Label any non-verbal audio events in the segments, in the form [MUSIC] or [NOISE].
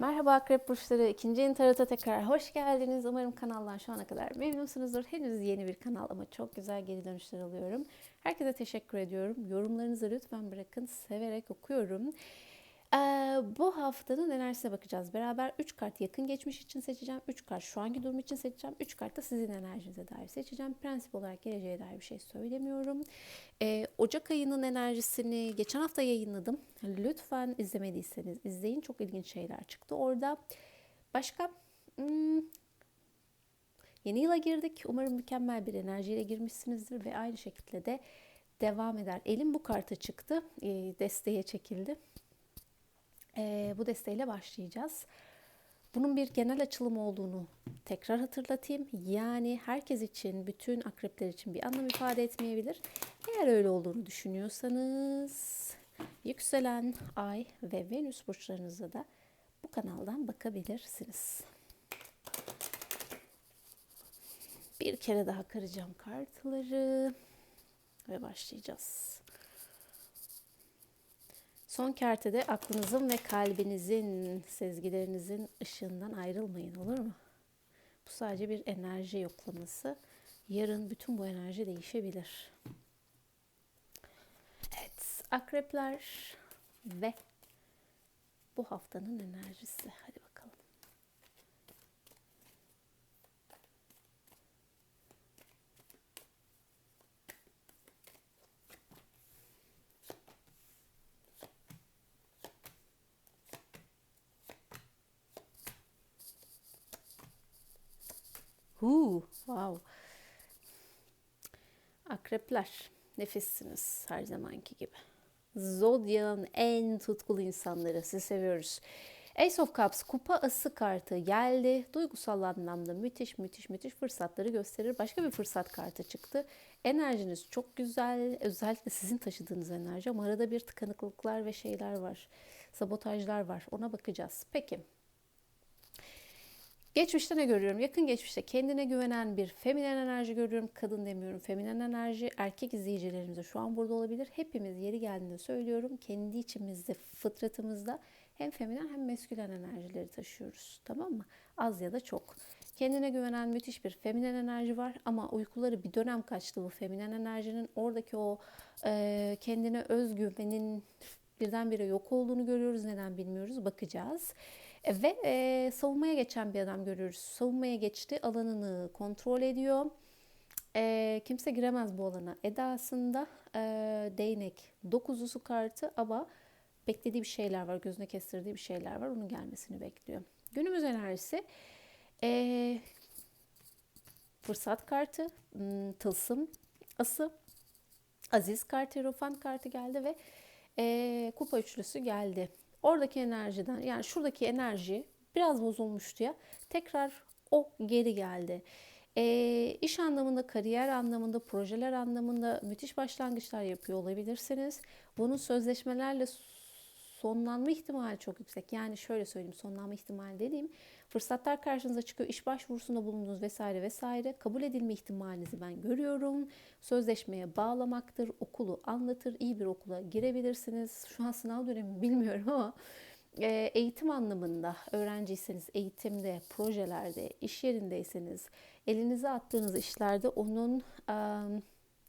Merhaba Akrep Burçları. ikinci yeni tarota tekrar hoş geldiniz. Umarım kanaldan şu ana kadar memnunsunuzdur. Henüz yeni bir kanal ama çok güzel geri dönüşler alıyorum. Herkese teşekkür ediyorum. Yorumlarınızı lütfen bırakın. Severek okuyorum. Bu haftanın enerjisine bakacağız. Beraber 3 kart yakın geçmiş için seçeceğim. 3 kart şu anki durum için seçeceğim. 3 kart da sizin enerjinize dair seçeceğim. Prensip olarak geleceğe dair bir şey söylemiyorum. Ee, Ocak ayının enerjisini geçen hafta yayınladım. Lütfen izlemediyseniz izleyin. Çok ilginç şeyler çıktı orada. Başka hmm, yeni yıla girdik. Umarım mükemmel bir enerjiyle girmişsinizdir ve aynı şekilde de devam eder. Elim bu kartı çıktı. Desteğe çekildi. Ee, bu desteğiyle başlayacağız. Bunun bir genel açılım olduğunu tekrar hatırlatayım. Yani herkes için, bütün akrepler için bir anlam ifade etmeyebilir. Eğer öyle olduğunu düşünüyorsanız yükselen ay ve venüs burçlarınıza da bu kanaldan bakabilirsiniz. Bir kere daha karacağım kartları ve başlayacağız. Son kertede aklınızın ve kalbinizin, sezgilerinizin ışığından ayrılmayın olur mu? Bu sadece bir enerji yoklaması. Yarın bütün bu enerji değişebilir. Evet, akrepler ve bu haftanın enerjisi. Hadi bakalım. Wow. Akrepler, nefissiniz her zamanki gibi. Zodya'nın en tutkulu insanları, sizi seviyoruz. Ace of Cups, kupa ası kartı geldi. Duygusal anlamda müthiş müthiş müthiş fırsatları gösterir. Başka bir fırsat kartı çıktı. Enerjiniz çok güzel. Özellikle sizin taşıdığınız enerji ama arada bir tıkanıklıklar ve şeyler var. Sabotajlar var. Ona bakacağız. Peki Geçmişte ne görüyorum? Yakın geçmişte kendine güvenen bir feminen enerji görüyorum. Kadın demiyorum. Feminen enerji erkek izleyicilerimiz de şu an burada olabilir. Hepimiz yeri geldiğinde söylüyorum. Kendi içimizde, fıtratımızda hem feminen hem meskülen enerjileri taşıyoruz. Tamam mı? Az ya da çok. Kendine güvenen müthiş bir feminen enerji var ama uykuları bir dönem kaçtı bu feminen enerjinin. Oradaki o e, kendine özgüvenin birdenbire yok olduğunu görüyoruz. Neden bilmiyoruz. Bakacağız. E, ve e, savunmaya geçen bir adam görüyoruz. Savunmaya geçti, alanını kontrol ediyor. E, kimse giremez bu alana. Edasında e, değnek dokuzusu kartı ama beklediği bir şeyler var, gözüne kestirdiği bir şeyler var. Onun gelmesini bekliyor. Günümüz enerjisi e, fırsat kartı, tılsım ası, aziz kartı, Hierophant kartı geldi ve e, kupa üçlüsü geldi. Oradaki enerjiden yani şuradaki enerji biraz bozulmuştu ya tekrar o geri geldi. E, iş anlamında, kariyer anlamında, projeler anlamında müthiş başlangıçlar yapıyor olabilirsiniz. Bunun sözleşmelerle sonlanma ihtimali çok yüksek. Yani şöyle söyleyeyim sonlanma ihtimali dediğim fırsatlar karşınıza çıkıyor. iş başvurusunda bulundunuz vesaire vesaire. Kabul edilme ihtimalinizi ben görüyorum. Sözleşmeye bağlamaktır. Okulu anlatır. iyi bir okula girebilirsiniz. Şu an sınav dönemi bilmiyorum ama e, eğitim anlamında öğrenciyseniz eğitimde, projelerde, iş yerindeyseniz elinize attığınız işlerde onun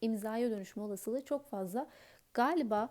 imzaya dönüşme olasılığı çok fazla. Galiba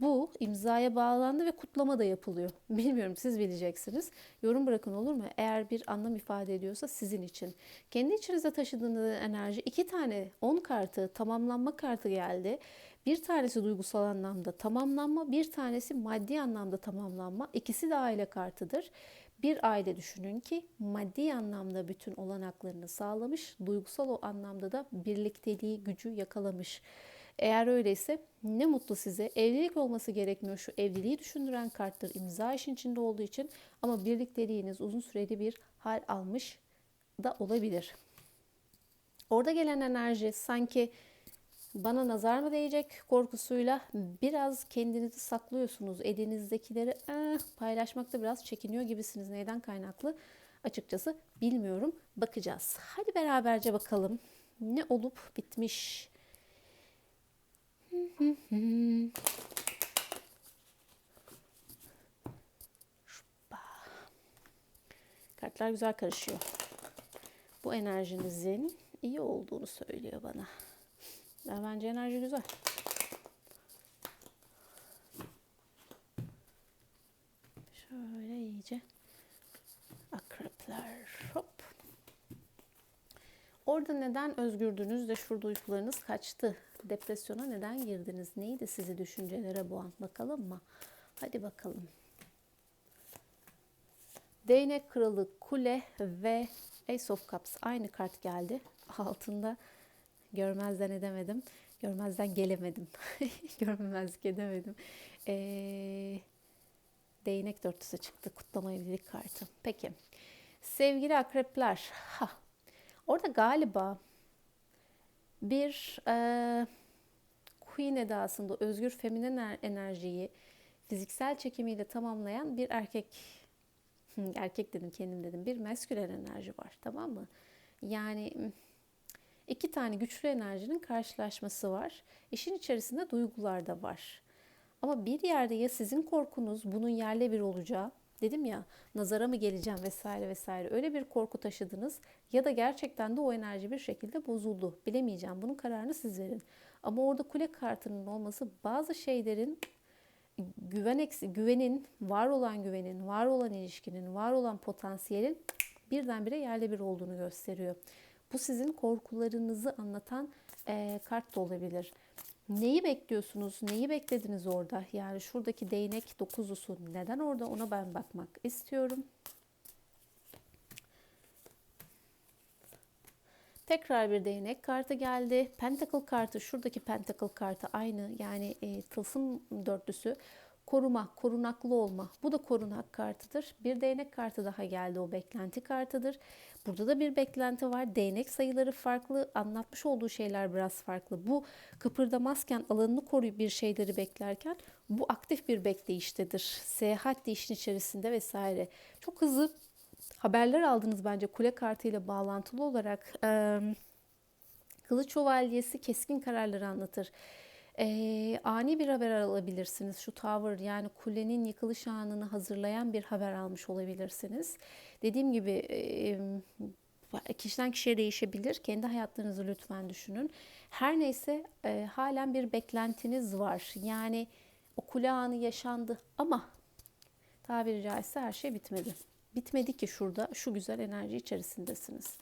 bu imzaya bağlandı ve kutlama da yapılıyor. [LAUGHS] Bilmiyorum siz bileceksiniz. Yorum bırakın olur mu? Eğer bir anlam ifade ediyorsa sizin için. Kendi içinizde taşıdığınız enerji iki tane 10 kartı tamamlanma kartı geldi. Bir tanesi duygusal anlamda tamamlanma, bir tanesi maddi anlamda tamamlanma. İkisi de aile kartıdır. Bir aile düşünün ki maddi anlamda bütün olanaklarını sağlamış, duygusal o anlamda da birlikteliği, gücü yakalamış. Eğer öyleyse ne mutlu size. Evlilik olması gerekmiyor. Şu evliliği düşündüren karttır. İmza işin içinde olduğu için ama birlikteliğiniz uzun süreli bir hal almış da olabilir. Orada gelen enerji sanki bana nazar mı değecek korkusuyla biraz kendinizi saklıyorsunuz. Elinizdekileri eh, paylaşmakta biraz çekiniyor gibisiniz. Neyden kaynaklı? Açıkçası bilmiyorum. Bakacağız. Hadi beraberce bakalım. Ne olup bitmiş? Kartlar güzel karışıyor. Bu enerjinizin iyi olduğunu söylüyor bana. Ya bence enerji güzel. Şöyle iyice akrepler hop. Orada neden özgürdünüz de şurada uykularınız kaçtı? Depresyona neden girdiniz? Neydi sizi düşüncelere boğan? Bakalım mı? Hadi bakalım. Değnek kralı, kule ve Ace of Cups aynı kart geldi. [LAUGHS] Altında görmezden edemedim. Görmezden gelemedim. [LAUGHS] Görmemezlik edemedim. Ee, değnek dörtlüsü çıktı. Kutlama evlilik kartı. Peki. Sevgili akrepler. Ha. Orada galiba bir e, Queen edasında özgür feminen enerjiyi fiziksel çekimiyle tamamlayan bir erkek erkek dedim kendim dedim bir meskülen enerji var tamam mı? Yani iki tane güçlü enerjinin karşılaşması var. İşin içerisinde duygular da var. Ama bir yerde ya sizin korkunuz bunun yerle bir olacağı dedim ya nazara mı geleceğim vesaire vesaire öyle bir korku taşıdınız ya da gerçekten de o enerji bir şekilde bozuldu. Bilemeyeceğim. Bunun kararını siz verin. Ama orada kule kartının olması bazı şeylerin güven eksi, güvenin, var olan güvenin, var olan ilişkinin, var olan potansiyelin birdenbire yerle bir olduğunu gösteriyor. Bu sizin korkularınızı anlatan e, kart da olabilir. Neyi bekliyorsunuz? Neyi beklediniz orada? Yani şuradaki değnek dokuzusu neden orada? Ona ben bakmak istiyorum. Tekrar bir değnek kartı geldi. Pentacle kartı, şuradaki Pentacle kartı aynı. Yani e, tılsım dörtlüsü. Koruma, korunaklı olma. Bu da korunak kartıdır. Bir değnek kartı daha geldi. O beklenti kartıdır. Burada da bir beklenti var. Değnek sayıları farklı. Anlatmış olduğu şeyler biraz farklı. Bu kıpırdamazken alanını koruyup bir şeyleri beklerken bu aktif bir bekleyiştedir. Seyahat işin içerisinde vesaire. Çok hızlı haberler aldınız bence kule kartıyla bağlantılı olarak. Ee, Kılıç Şövalyesi keskin kararları anlatır. Ee, ani bir haber alabilirsiniz. Şu tower yani kulenin yıkılış anını hazırlayan bir haber almış olabilirsiniz. Dediğim gibi e, kişiden kişiye değişebilir. Kendi hayatlarınızı lütfen düşünün. Her neyse e, halen bir beklentiniz var. Yani o kule anı yaşandı ama tabiri caizse her şey bitmedi. Bitmedi ki şurada şu güzel enerji içerisindesiniz.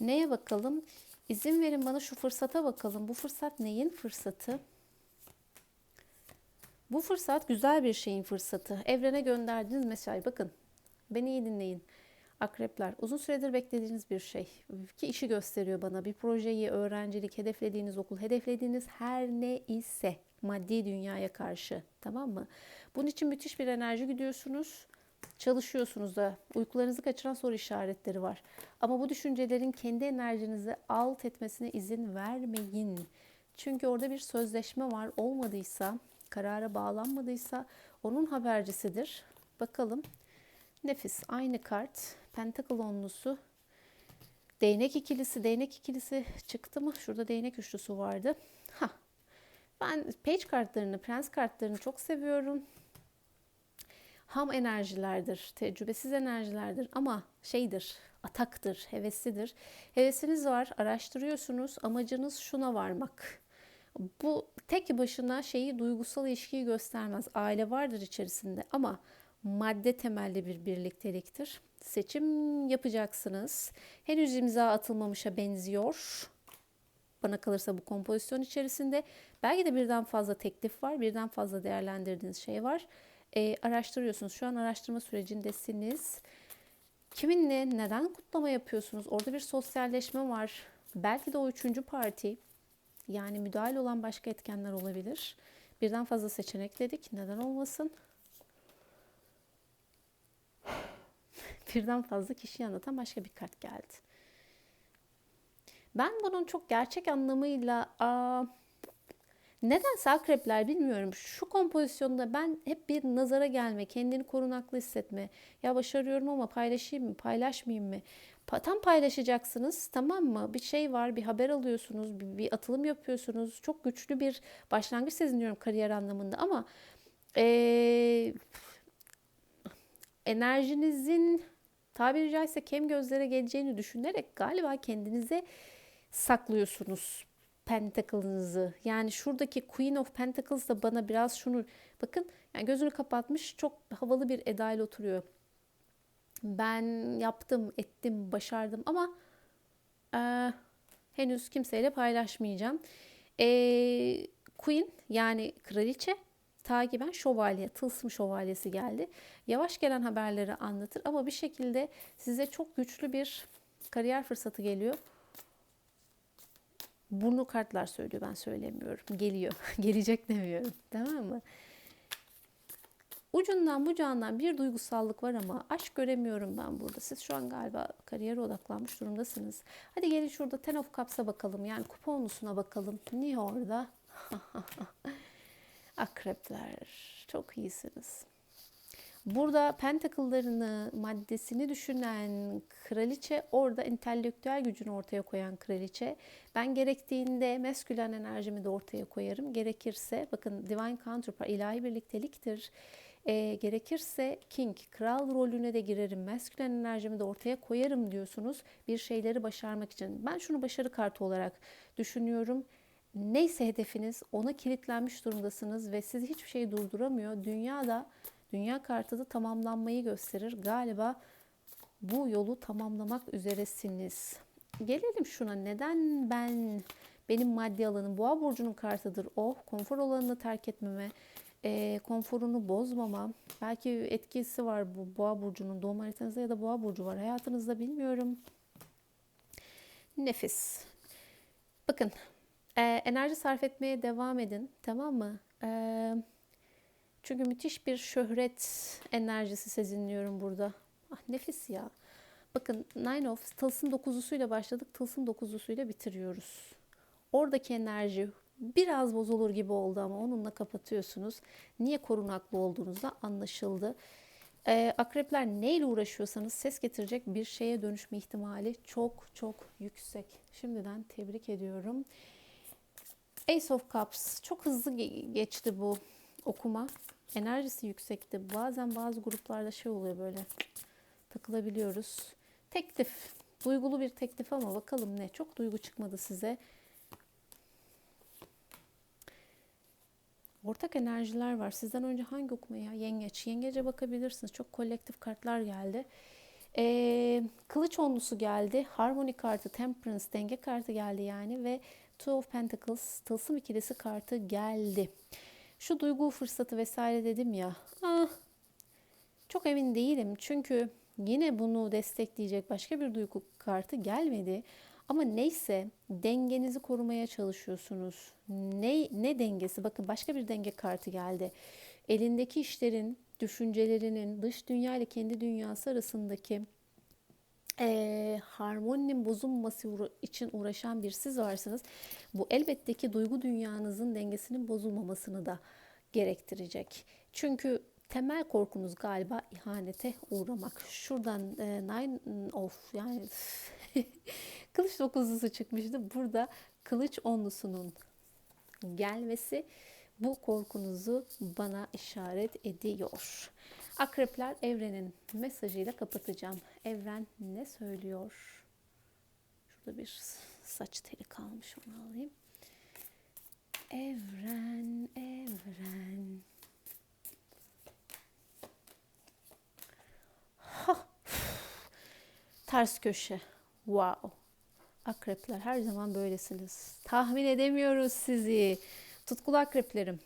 Neye bakalım? İzin verin bana şu fırsata bakalım. Bu fırsat neyin fırsatı? Bu fırsat güzel bir şeyin fırsatı. Evrene gönderdiğiniz mesaj. Bakın beni iyi dinleyin. Akrepler uzun süredir beklediğiniz bir şey ki işi gösteriyor bana. Bir projeyi, öğrencilik, hedeflediğiniz okul, hedeflediğiniz her ne ise maddi dünyaya karşı tamam mı? Bunun için müthiş bir enerji gidiyorsunuz. Çalışıyorsunuz da uykularınızı kaçıran soru işaretleri var. Ama bu düşüncelerin kendi enerjinizi alt etmesine izin vermeyin. Çünkü orada bir sözleşme var. Olmadıysa, karara bağlanmadıysa onun habercisidir. Bakalım. Nefis. Aynı kart. Pentacle onlusu. Değnek ikilisi. Değnek ikilisi çıktı mı? Şurada değnek üçlüsü vardı. Ha. Ben page kartlarını, prens kartlarını çok seviyorum ham enerjilerdir, tecrübesiz enerjilerdir ama şeydir, ataktır, heveslidir. Hevesiniz var, araştırıyorsunuz, amacınız şuna varmak. Bu tek başına şeyi duygusal ilişkiyi göstermez. Aile vardır içerisinde ama madde temelli bir birlikteliktir. Seçim yapacaksınız. Henüz imza atılmamışa benziyor. Bana kalırsa bu kompozisyon içerisinde belki de birden fazla teklif var, birden fazla değerlendirdiğiniz şey var e, araştırıyorsunuz. Şu an araştırma sürecindesiniz. Kiminle, neden kutlama yapıyorsunuz? Orada bir sosyalleşme var. Belki de o üçüncü parti, yani müdahil olan başka etkenler olabilir. Birden fazla seçenek dedik. Neden olmasın? [SIGHS] Birden fazla kişiyi anlatan başka bir kart geldi. Ben bunun çok gerçek anlamıyla aa, Nedense akrepler bilmiyorum şu kompozisyonda ben hep bir nazara gelme, kendini korunaklı hissetme. Ya başarıyorum ama paylaşayım mı, paylaşmayayım mı? Tam paylaşacaksınız tamam mı? Bir şey var, bir haber alıyorsunuz, bir, bir atılım yapıyorsunuz. Çok güçlü bir başlangıç seziniyorum kariyer anlamında ama Ee, enerjinizin tabiri caizse kem gözlere geleceğini düşünerek galiba kendinize saklıyorsunuz Pentacle'ınızı. Yani şuradaki Queen of Pentacles da bana biraz şunu bakın yani gözünü kapatmış çok havalı bir edayla oturuyor. Ben yaptım, ettim, başardım ama e, henüz kimseyle paylaşmayacağım. E, Queen yani kraliçe takiben şövalye, tılsım şövalyesi geldi. Yavaş gelen haberleri anlatır ama bir şekilde size çok güçlü bir kariyer fırsatı geliyor. Burnu kartlar söylüyor ben söylemiyorum. Geliyor. [LAUGHS] Gelecek demiyorum. Tamam mı? Ucundan bucağından bir duygusallık var ama aşk göremiyorum ben burada. Siz şu an galiba kariyere odaklanmış durumdasınız. Hadi gelin şurada Ten of Cups'a bakalım. Yani kuponlusuna bakalım. Niye orada? [LAUGHS] Akrepler. Çok iyisiniz. Burada pentakıllarını, maddesini düşünen kraliçe, orada entelektüel gücünü ortaya koyan kraliçe. Ben gerektiğinde meskülen enerjimi de ortaya koyarım. Gerekirse, bakın Divine Counterpart, ilahi birlikteliktir. E, gerekirse King, kral rolüne de girerim. Meskülen enerjimi de ortaya koyarım diyorsunuz bir şeyleri başarmak için. Ben şunu başarı kartı olarak düşünüyorum. Neyse hedefiniz ona kilitlenmiş durumdasınız ve sizi hiçbir şey durduramıyor. Dünyada Dünya kartı da tamamlanmayı gösterir. Galiba bu yolu tamamlamak üzeresiniz. Gelelim şuna. Neden ben benim maddi alanım boğa burcunun kartıdır o. Konfor alanını terk etmeme, e, konforunu bozmama. Belki etkisi var bu boğa burcunun doğum haritanızda ya da boğa burcu var hayatınızda bilmiyorum. Nefis. Bakın e, enerji sarf etmeye devam edin tamam mı? Eee çünkü müthiş bir şöhret enerjisi sezinliyorum burada. Ah nefis ya. Bakın Nine of Tılsım dokuzusuyla başladık. Tılsım dokuzusuyla bitiriyoruz. Oradaki enerji biraz bozulur gibi oldu ama onunla kapatıyorsunuz. Niye korunaklı olduğunuz da anlaşıldı. Ee, akrepler neyle uğraşıyorsanız ses getirecek bir şeye dönüşme ihtimali çok çok yüksek. Şimdiden tebrik ediyorum. Ace of Cups çok hızlı geçti bu okuma enerjisi yüksekti. Bazen bazı gruplarda şey oluyor böyle takılabiliyoruz. Teklif. Duygulu bir teklif ama bakalım ne. Çok duygu çıkmadı size. Ortak enerjiler var. Sizden önce hangi okumaya? Yengeç. Yengece bakabilirsiniz. Çok kolektif kartlar geldi. Ee, kılıç onlusu geldi. Harmony kartı, Temperance, denge kartı geldi yani. Ve Two of Pentacles, tılsım ikilisi kartı geldi. Şu duygu fırsatı vesaire dedim ya. Ah, çok emin değilim. Çünkü yine bunu destekleyecek başka bir duygu kartı gelmedi. Ama neyse dengenizi korumaya çalışıyorsunuz. Ne, ne dengesi? Bakın başka bir denge kartı geldi. Elindeki işlerin, düşüncelerinin dış dünya ile kendi dünyası arasındaki e, harmoninin bozulması için uğraşan bir siz varsınız. Bu elbette ki duygu dünyanızın dengesinin bozulmamasını da gerektirecek. Çünkü temel korkunuz galiba ihanete uğramak. Şuradan e, nine of yani [LAUGHS] kılıç dokuzlusu çıkmıştı. Burada kılıç onlusunun gelmesi bu korkunuzu bana işaret ediyor. Akrepler evrenin mesajıyla kapatacağım. Evren ne söylüyor? Şurada bir saç teli kalmış onu alayım. Evren, evren. Ha. Ters köşe. Wow. Akrepler her zaman böylesiniz. Tahmin edemiyoruz sizi. Tutkulu akreplerim.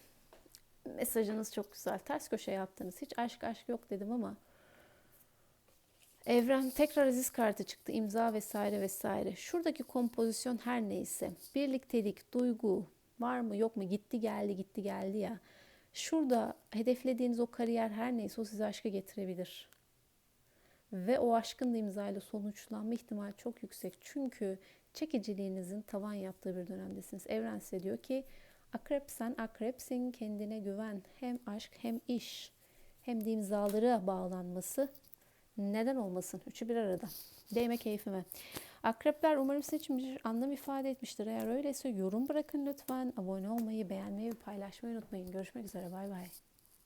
Mesajınız çok güzel. Ters köşe yaptınız. Hiç aşk aşk yok dedim ama Evren tekrar aziz kartı çıktı. imza vesaire vesaire. Şuradaki kompozisyon her neyse. Birliktelik, duygu var mı yok mu? Gitti geldi gitti geldi ya. Şurada hedeflediğiniz o kariyer her neyse o size aşkı getirebilir. Ve o aşkın da imzayla sonuçlanma ihtimali çok yüksek. Çünkü çekiciliğinizin tavan yaptığı bir dönemdesiniz. Evren size diyor ki Akrep sen akrepsin kendine güven. Hem aşk hem iş hem de imzaları bağlanması neden olmasın? Üçü bir arada. Değme keyfime. Akrepler umarım sizin için bir anlam ifade etmiştir. Eğer öyleyse yorum bırakın lütfen. Abone olmayı, beğenmeyi ve paylaşmayı unutmayın. Görüşmek üzere. Bay bay.